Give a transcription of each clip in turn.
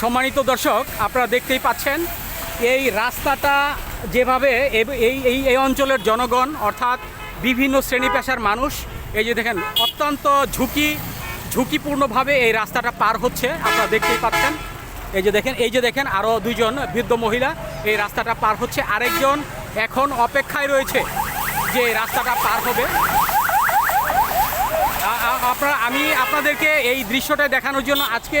সম্মানিত দর্শক, আপনারা দেখতেই পাচ্ছেন, এই রাস্তাটা যেভাবে এই এই এই অঞ্চলের জনগণ, অর্থাৎ বিভিন্ন শ্রেণি পেশার মানুষ, এই যে দেখেন, অত্যন্ত ঝুঁকি ঝুঁকিপূর্ণভাবে এই রাস্তাটা পার হচ্ছে, আপনারা দেখতেই পাচ্ছেন। এই যে দেখেন, এই যে দেখেন আরও দুইজন বৃদ্ধ মহিলা এই রাস্তাটা পার হচ্ছে। আরেকজন এখন অপেক্ষায় রয়েছে যে রাস্তাটা পার হবে। আপনারা আমি আপনাদেরকে এই দৃশ্যটা দেখানোর জন্য আজকে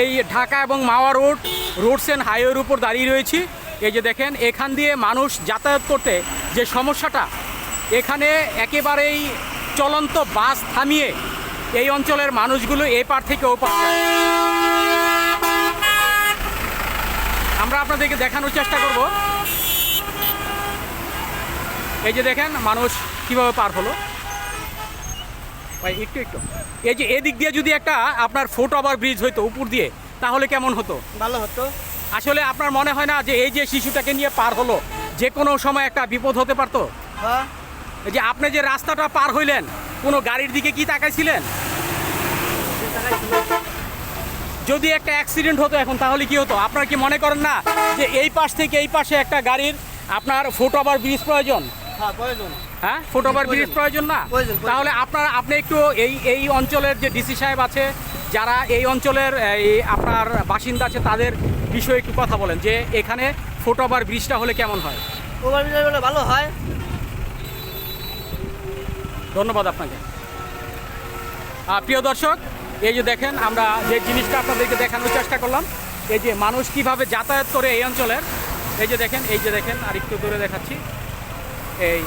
এই ঢাকা এবং মাওয়া রোড, রোডস অ্যান্ড হাইওয়ের উপর দাঁড়িয়ে রয়েছি। এই যে দেখেন, এখান দিয়ে মানুষ যাতায়াত করতে যে সমস্যাটা, এখানে একেবারেই চলন্ত বাস থামিয়ে এই অঞ্চলের মানুষগুলো এ পার থেকে ও পার আমরা আপনাদেরকে দেখানোর চেষ্টা করব। এই যে দেখেন, মানুষ কীভাবে পার হলো। ভাই একটু একটু। এই যে এদিক দিয়ে যদি একটা আপনার ফুট ওভার ব্রিজ হইতো উপর দিয়ে তাহলে কেমন হতো? ভালো হতো। আসলে আপনার মনে হয় না যে এই যে শিশুটাকে নিয়ে পার হলো যে কোনো সময় একটা বিপদ হতে পারতো? হ্যাঁ। এই যে আপনি যে রাস্তাটা পার হইলেন কোনো গাড়ির দিকে কি তাকাইছিলেন? যদি একটা অ্যাক্সিডেন্ট হতো এখন তাহলে কি হতো? আপনারা কি মনে করেন না যে এই পাশ থেকে এই পাশে একটা গাড়ির আপনার ফুট ওভার ব্রিজ প্রয়োজন? হ্যাঁ প্রয়োজন। হ্যাঁ ফুট ওভার ব্রিজ প্রয়োজন না? প্রয়োজন, প্রয়োজন। তাহলে আপনার আপনি একটু এই এই অঞ্চলের যে ডিসি সাহেব আছে যারা এই অঞ্চলের এই আপনার বাসিন্দা আছে তাদের বিষয়ে একটু কথা বলেন যে এখানে ফুট ওভার ব্রিজটা হলে কেমন হয়? ওভার ব্রিজ হলে ভালো হয়। ধন্যবাদ আপনাকে। প্রিয় দর্শক এই যে দেখেন আমরা যে জিনিসটা আপনাদেরকে দেখানোর চেষ্টা করলাম এই যে মানুষ কীভাবে যাতায়াত করে এই অঞ্চলের এই যে দেখেন এই যে দেখেন আর একটু দূরে দেখাচ্ছি। এই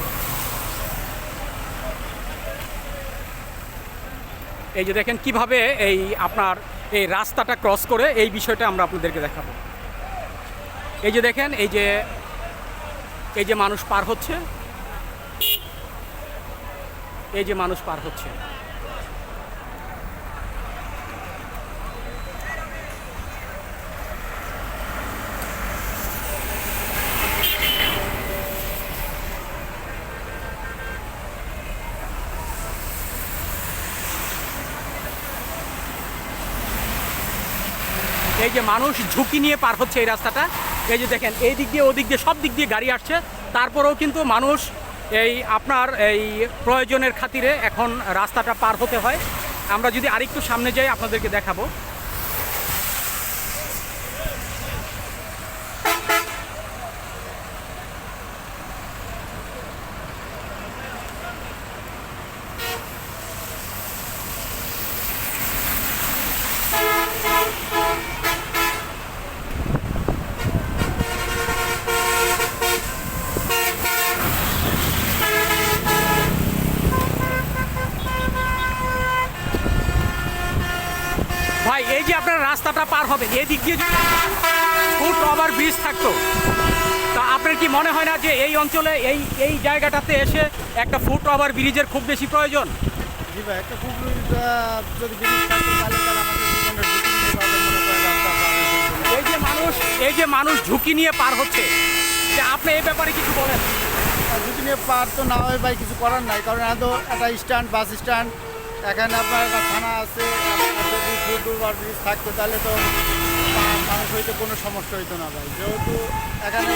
এই যে দেখেন কীভাবে এই আপনার এই রাস্তাটা ক্রস করে এই বিষয়টা আমরা আপনাদেরকে দেখাব। এই যে দেখেন, এই যে এই যে মানুষ পার হচ্ছে। এই যে মানুষ পার হচ্ছে। এই যে মানুষ ঝুঁকি নিয়ে পার হচ্ছে এই রাস্তাটা, এই যে দেখেন, এই দিক দিয়ে, ওদিক দিয়ে, সব দিক দিয়ে গাড়ি আসছে। তারপরেও কিন্তু মানুষ এই আপনার এই প্রয়োজনের খাতিরে এখন রাস্তাটা পার হতে হয়। আমরা যদি আরেকটু সামনে যাই, আপনাদেরকে দেখাবো ভাই এই যে আপনার রাস্তাটা পার হবে এই দিক দিয়ে ফুট ওভার ব্রিজ থাকতো তা আপনার কি মনে হয় না যে এই অঞ্চলে এই এই জায়গাটাতে এসে একটা ফুট ওভার ব্রিজের খুব বেশি প্রয়োজন জি ভাই একটা খুব যদি ব্রিজ থাকে তাহলে। এই যে মানুষ এই যে মানুষ ঝুঁকি নিয়ে পার হচ্ছে যে আপনি এই ব্যাপারে কিছু বলেন ঝুঁকি নিয়ে পার তো না হয় ভাই কিছু করার নাই কারণ এত একটা স্ট্যান্ড বাস স্ট্যান্ড এখানে আপনার একটা থানা আছে যদি ওভার ব্রিজ থাকতো, তাহলে তো মানুষ হইতে কোনো সমস্যা হইতো না ভাই। যেহেতু এখানে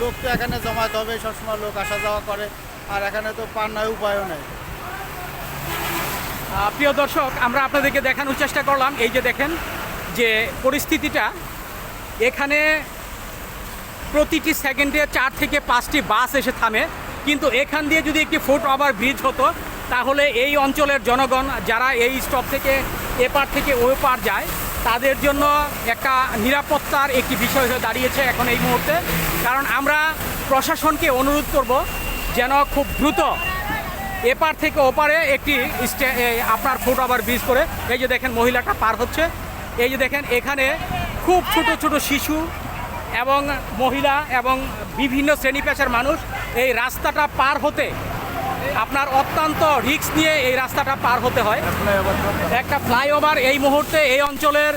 লোক তো এখানে জমাতে হবে, সবসময় লোক আসা যাওয়া করে, আর এখানে তো পার নয় উপায়ও নেই। প্রিয় দর্শক, আমরা আপনাদেরকে দেখানোর চেষ্টা করলাম। এই যে দেখেন যে পরিস্থিতিটা, এখানে প্রতিটি সেকেন্ডে চার থেকে পাঁচটি বাস এসে থামে। কিন্তু এখান দিয়ে যদি একটি ফুট ওভার ব্রিজ হতো, তাহলে এই অঞ্চলের জনগণ, যারা এই স্টপ থেকে এপার থেকে ওই পার যায়। তাদের জন্য একটা নিরাপত্তার একটি বিষয় হয়ে দাঁড়িয়েছে এখন এই মুহূর্তে। কারণ আমরা প্রশাসনকে অনুরোধ করব যেন খুব দ্রুত এপার থেকে ওপারে একটি আপনার ফুট ওভার ব্রিজ করে, এই যে দেখেন মহিলাটা পার হচ্ছে। এই যে দেখেন এখানে খুব ছোট ছোট শিশু এবং মহিলা এবং বিভিন্ন শ্রেণি পেশার মানুষ এই রাস্তাটা পার হতে আপনার অত্যন্ত রিস্ক নিয়ে এই রাস্তাটা পার হতে হয়। একটা ফ্লাইওভার এই মুহূর্তে এই অঞ্চলের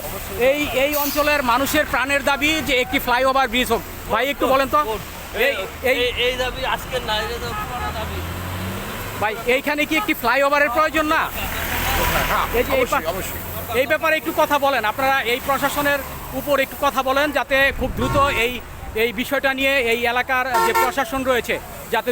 এই এই অঞ্চলের মানুষের প্রাণের দাবি যে একটি ফ্লাইওভার ব্রিজ হোক। ভাই একটু বলেন তো। এই এই দাবি দাবি ভাই এইখানে কি একটি ফ্লাইওভারের প্রয়োজন না? হ্যাঁ এই যে এই ব্যাপারে একটু কথা বলেন। আপনারা এই প্রশাসনের উপর একটু কথা বলেন যাতে খুব দ্রুত এই এই বিষয়টা নিয়ে এই এলাকার যে প্রশাসন রয়েছে